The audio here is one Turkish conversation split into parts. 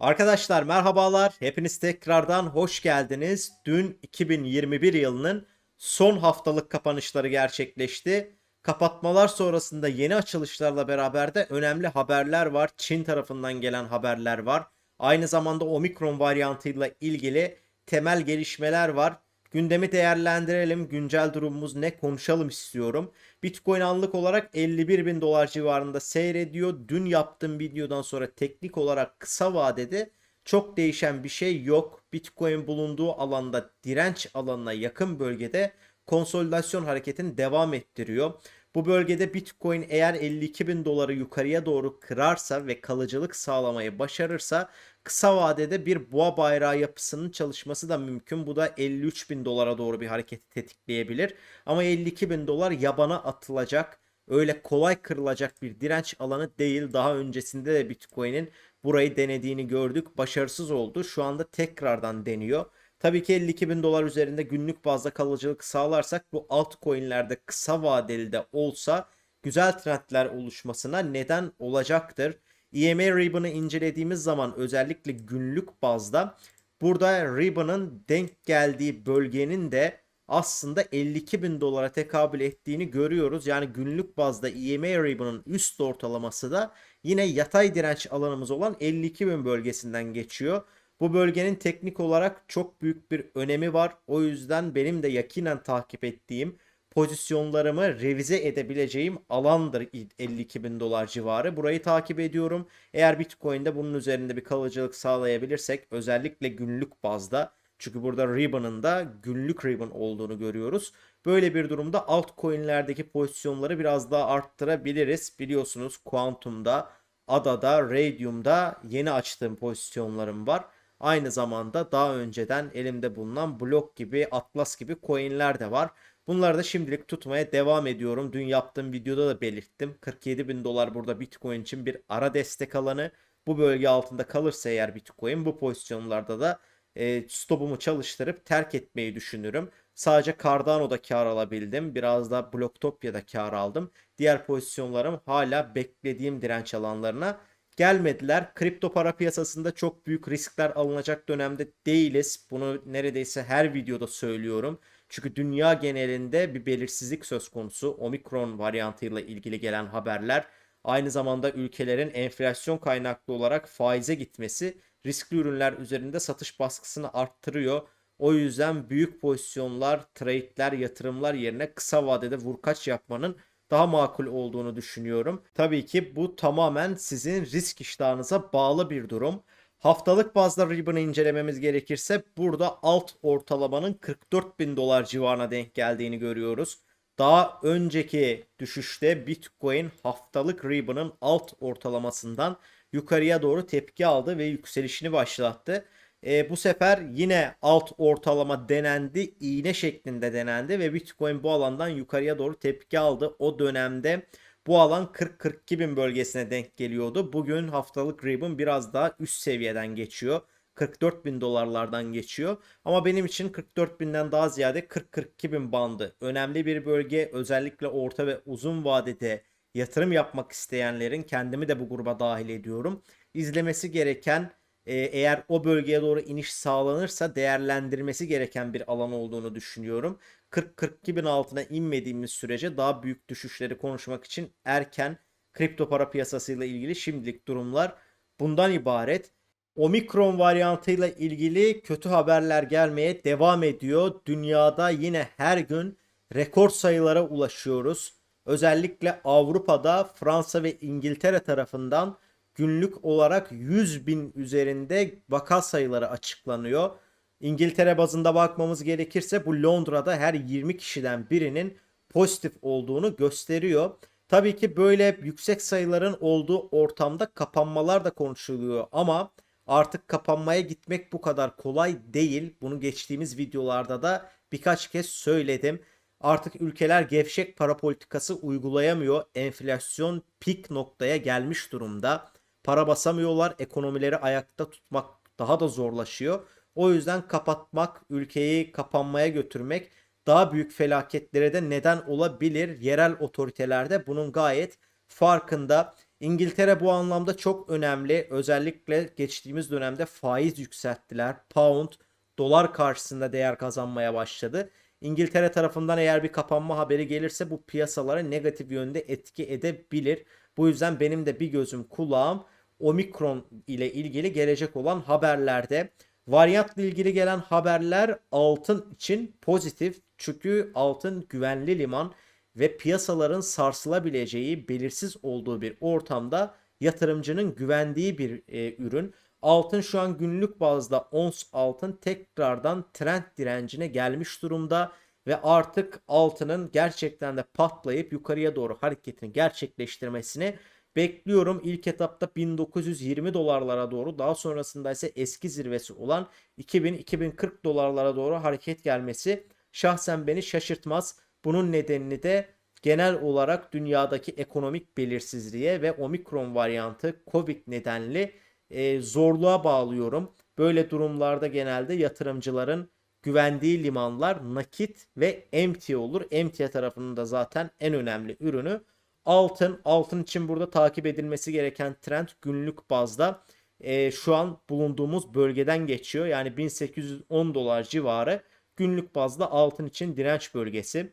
Arkadaşlar merhabalar. Hepiniz tekrardan hoş geldiniz. Dün 2021 yılının son haftalık kapanışları gerçekleşti. Kapatmalar sonrasında yeni açılışlarla beraber de önemli haberler var. Çin tarafından gelen haberler var. Aynı zamanda Omikron varyantıyla ilgili temel gelişmeler var. Gündemi değerlendirelim. Güncel durumumuz ne konuşalım istiyorum. Bitcoin anlık olarak 51 bin dolar civarında seyrediyor. Dün yaptığım videodan sonra teknik olarak kısa vadede çok değişen bir şey yok. Bitcoin bulunduğu alanda direnç alanına yakın bölgede konsolidasyon hareketini devam ettiriyor. Bu bölgede Bitcoin eğer 52 bin doları yukarıya doğru kırarsa ve kalıcılık sağlamayı başarırsa kısa vadede bir boğa bayrağı yapısının çalışması da mümkün. Bu da 53 bin dolara doğru bir hareketi tetikleyebilir. Ama 52 bin dolar yabana atılacak. Öyle kolay kırılacak bir direnç alanı değil. Daha öncesinde de Bitcoin'in burayı denediğini gördük. Başarısız oldu. Şu anda tekrardan deniyor. Tabii ki 52 bin dolar üzerinde günlük bazda kalıcılık sağlarsak bu altcoin'lerde kısa vadeli de olsa güzel trendler oluşmasına neden olacaktır. EMA ribbon'ı incelediğimiz zaman özellikle günlük bazda burada ribbon'ın denk geldiği bölgenin de aslında 52 bin dolara tekabül ettiğini görüyoruz. Yani günlük bazda EMA ribbon'ın üst ortalaması da yine yatay direnç alanımız olan 52 bin bölgesinden geçiyor. Bu bölgenin teknik olarak çok büyük bir önemi var. O yüzden benim de yakinen takip ettiğim pozisyonlarımı revize edebileceğim alandır 52 bin dolar civarı. Burayı takip ediyorum. Eğer Bitcoin'de bunun üzerinde bir kalıcılık sağlayabilirsek özellikle günlük bazda çünkü burada Ribbon'ın da günlük Ribbon olduğunu görüyoruz. Böyle bir durumda altcoin'lerdeki pozisyonları biraz daha arttırabiliriz. Biliyorsunuz Quantum'da, ADA'da, Radium'da yeni açtığım pozisyonlarım var. Aynı zamanda daha önceden elimde bulunan blok gibi, Atlas gibi coinler de var. Bunları da şimdilik tutmaya devam ediyorum. Dün yaptığım videoda da belirttim. 47 bin dolar burada Bitcoin için bir ara destek alanı. Bu bölge altında kalırsa eğer Bitcoin bu pozisyonlarda da e, stopumu çalıştırıp terk etmeyi düşünürüm. Sadece Cardano'da kar alabildim. Biraz da Blocktopya'da kar aldım. Diğer pozisyonlarım hala beklediğim direnç alanlarına gelmediler. Kripto para piyasasında çok büyük riskler alınacak dönemde değiliz. Bunu neredeyse her videoda söylüyorum. Çünkü dünya genelinde bir belirsizlik söz konusu. Omikron varyantıyla ilgili gelen haberler aynı zamanda ülkelerin enflasyon kaynaklı olarak faize gitmesi riskli ürünler üzerinde satış baskısını arttırıyor. O yüzden büyük pozisyonlar, trade'ler, yatırımlar yerine kısa vadede vurkaç yapmanın daha makul olduğunu düşünüyorum. Tabii ki bu tamamen sizin risk iştahınıza bağlı bir durum. Haftalık bazda Ribbon'ı incelememiz gerekirse burada alt ortalamanın 44 bin dolar civarına denk geldiğini görüyoruz. Daha önceki düşüşte Bitcoin haftalık Ribbon'ın alt ortalamasından yukarıya doğru tepki aldı ve yükselişini başlattı. E, bu sefer yine alt ortalama denendi, iğne şeklinde denendi ve Bitcoin bu alandan yukarıya doğru tepki aldı. O dönemde bu alan 40-42 bin bölgesine denk geliyordu. Bugün haftalık ribbon biraz daha üst seviyeden geçiyor. 44 bin dolarlardan geçiyor. Ama benim için 44 binden daha ziyade 40-42 bin bandı. Önemli bir bölge özellikle orta ve uzun vadede yatırım yapmak isteyenlerin kendimi de bu gruba dahil ediyorum. İzlemesi gereken e, eğer o bölgeye doğru iniş sağlanırsa değerlendirmesi gereken bir alan olduğunu düşünüyorum. 40-42 bin altına inmediğimiz sürece daha büyük düşüşleri konuşmak için erken kripto para piyasasıyla ilgili şimdilik durumlar bundan ibaret. Omikron varyantıyla ilgili kötü haberler gelmeye devam ediyor. Dünyada yine her gün rekor sayılara ulaşıyoruz. Özellikle Avrupa'da Fransa ve İngiltere tarafından günlük olarak 100 bin üzerinde vaka sayıları açıklanıyor. İngiltere bazında bakmamız gerekirse bu Londra'da her 20 kişiden birinin pozitif olduğunu gösteriyor. Tabii ki böyle yüksek sayıların olduğu ortamda kapanmalar da konuşuluyor ama artık kapanmaya gitmek bu kadar kolay değil. Bunu geçtiğimiz videolarda da birkaç kez söyledim. Artık ülkeler gevşek para politikası uygulayamıyor. Enflasyon pik noktaya gelmiş durumda. Para basamıyorlar. Ekonomileri ayakta tutmak daha da zorlaşıyor. O yüzden kapatmak, ülkeyi kapanmaya götürmek daha büyük felaketlere de neden olabilir. Yerel otoriteler de bunun gayet farkında. İngiltere bu anlamda çok önemli. Özellikle geçtiğimiz dönemde faiz yükselttiler. Pound, dolar karşısında değer kazanmaya başladı. İngiltere tarafından eğer bir kapanma haberi gelirse bu piyasalara negatif yönde etki edebilir. Bu yüzden benim de bir gözüm kulağım Omikron ile ilgili gelecek olan haberlerde. Varyantla ilgili gelen haberler altın için pozitif. Çünkü altın güvenli liman ve piyasaların sarsılabileceği belirsiz olduğu bir ortamda yatırımcının güvendiği bir e, ürün. Altın şu an günlük bazda ons altın tekrardan trend direncine gelmiş durumda ve artık altının gerçekten de patlayıp yukarıya doğru hareketini gerçekleştirmesini bekliyorum. İlk etapta 1920 dolarlara doğru daha sonrasında ise eski zirvesi olan 2000-2040 dolarlara doğru hareket gelmesi şahsen beni şaşırtmaz. Bunun nedenini de genel olarak dünyadaki ekonomik belirsizliğe ve omikron varyantı Covid nedenli e, zorluğa bağlıyorum. Böyle durumlarda genelde yatırımcıların güvendiği limanlar nakit ve emtia olur. Emtia tarafının da zaten en önemli ürünü altın. Altın için burada takip edilmesi gereken trend günlük bazda e, şu an bulunduğumuz bölgeden geçiyor. Yani 1810 dolar civarı günlük bazda altın için direnç bölgesi.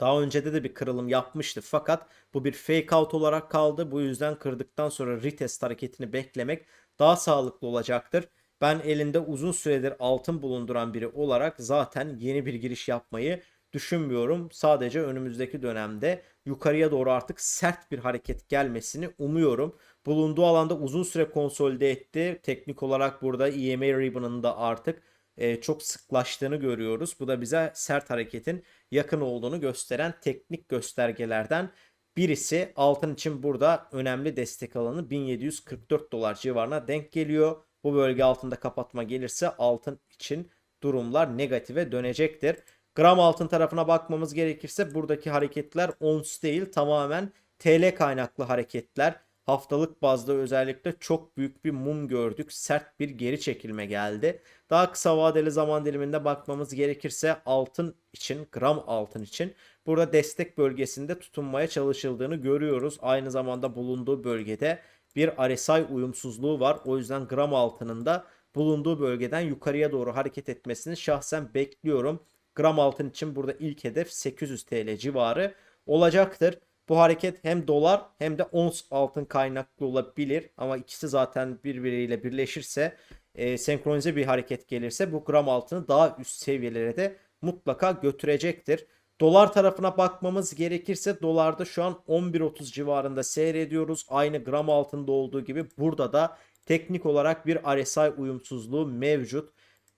Daha öncede de bir kırılım yapmıştı fakat bu bir fake out olarak kaldı. Bu yüzden kırdıktan sonra retest hareketini beklemek daha sağlıklı olacaktır. Ben elinde uzun süredir altın bulunduran biri olarak zaten yeni bir giriş yapmayı düşünmüyorum. Sadece önümüzdeki dönemde yukarıya doğru artık sert bir hareket gelmesini umuyorum. Bulunduğu alanda uzun süre konsolide etti. Teknik olarak burada EMA ribbon'ın da artık e, çok sıklaştığını görüyoruz. Bu da bize sert hareketin yakın olduğunu gösteren teknik göstergelerden birisi. Altın için burada önemli destek alanı 1744 dolar civarına denk geliyor. Bu bölge altında kapatma gelirse altın için durumlar negatife dönecektir. Gram altın tarafına bakmamız gerekirse buradaki hareketler ons değil tamamen TL kaynaklı hareketler. Haftalık bazda özellikle çok büyük bir mum gördük. Sert bir geri çekilme geldi. Daha kısa vadeli zaman diliminde bakmamız gerekirse altın için, gram altın için burada destek bölgesinde tutunmaya çalışıldığını görüyoruz. Aynı zamanda bulunduğu bölgede bir RSI uyumsuzluğu var. O yüzden gram altının da bulunduğu bölgeden yukarıya doğru hareket etmesini şahsen bekliyorum. Gram altın için burada ilk hedef 800 TL civarı olacaktır. Bu hareket hem dolar hem de ons altın kaynaklı olabilir ama ikisi zaten birbiriyle birleşirse e, senkronize bir hareket gelirse bu gram altını daha üst seviyelere de mutlaka götürecektir. Dolar tarafına bakmamız gerekirse dolarda şu an 11.30 civarında seyrediyoruz. Aynı gram altında olduğu gibi burada da teknik olarak bir RSI uyumsuzluğu mevcut.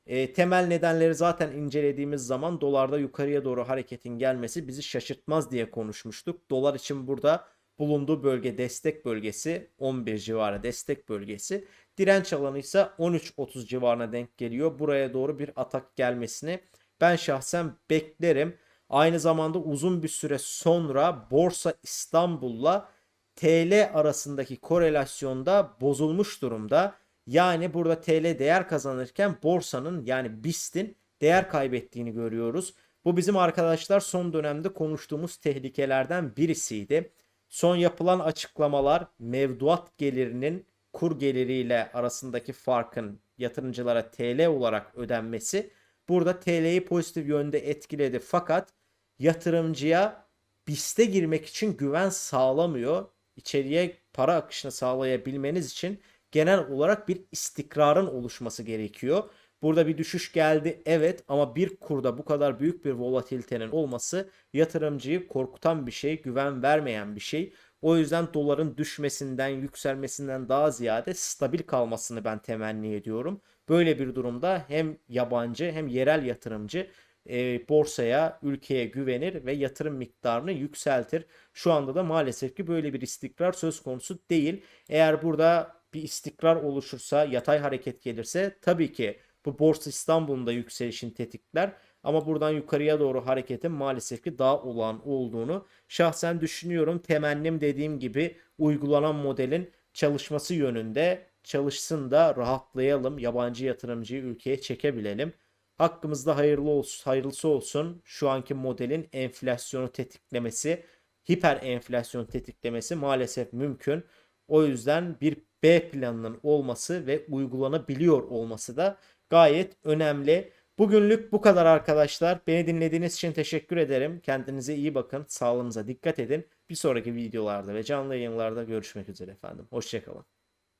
E, temel nedenleri zaten incelediğimiz zaman dolarda yukarıya doğru hareketin gelmesi bizi şaşırtmaz diye konuşmuştuk. Dolar için burada bulunduğu bölge destek bölgesi 11 civarı destek bölgesi. Direnç alanı ise 13.30 civarına denk geliyor. Buraya doğru bir atak gelmesini ben şahsen beklerim. Aynı zamanda uzun bir süre sonra Borsa İstanbul'la TL arasındaki korelasyonda bozulmuş durumda. Yani burada TL değer kazanırken borsanın yani BIST'in değer kaybettiğini görüyoruz. Bu bizim arkadaşlar son dönemde konuştuğumuz tehlikelerden birisiydi. Son yapılan açıklamalar mevduat gelirinin kur geliriyle arasındaki farkın yatırımcılara TL olarak ödenmesi burada TL'yi pozitif yönde etkiledi. Fakat yatırımcıya BIST'e girmek için güven sağlamıyor. İçeriye para akışını sağlayabilmeniz için genel olarak bir istikrarın oluşması gerekiyor. Burada bir düşüş geldi evet ama bir kurda bu kadar büyük bir volatilitenin olması yatırımcıyı korkutan bir şey, güven vermeyen bir şey. O yüzden doların düşmesinden, yükselmesinden daha ziyade stabil kalmasını ben temenni ediyorum. Böyle bir durumda hem yabancı hem yerel yatırımcı e, borsaya, ülkeye güvenir ve yatırım miktarını yükseltir. Şu anda da maalesef ki böyle bir istikrar söz konusu değil. Eğer burada bir istikrar oluşursa, yatay hareket gelirse tabii ki bu Borsa İstanbul'un da yükselişini tetikler. Ama buradan yukarıya doğru hareketin maalesef ki daha olan olduğunu şahsen düşünüyorum. Temennim dediğim gibi uygulanan modelin çalışması yönünde çalışsın da rahatlayalım. Yabancı yatırımcıyı ülkeye çekebilelim. Hakkımızda hayırlı olsun, hayırlısı olsun. Şu anki modelin enflasyonu tetiklemesi hiper enflasyon tetiklemesi maalesef mümkün. O yüzden bir B planının olması ve uygulanabiliyor olması da gayet önemli. Bugünlük bu kadar arkadaşlar. Beni dinlediğiniz için teşekkür ederim. Kendinize iyi bakın. Sağlığınıza dikkat edin. Bir sonraki videolarda ve canlı yayınlarda görüşmek üzere efendim. Hoşçakalın.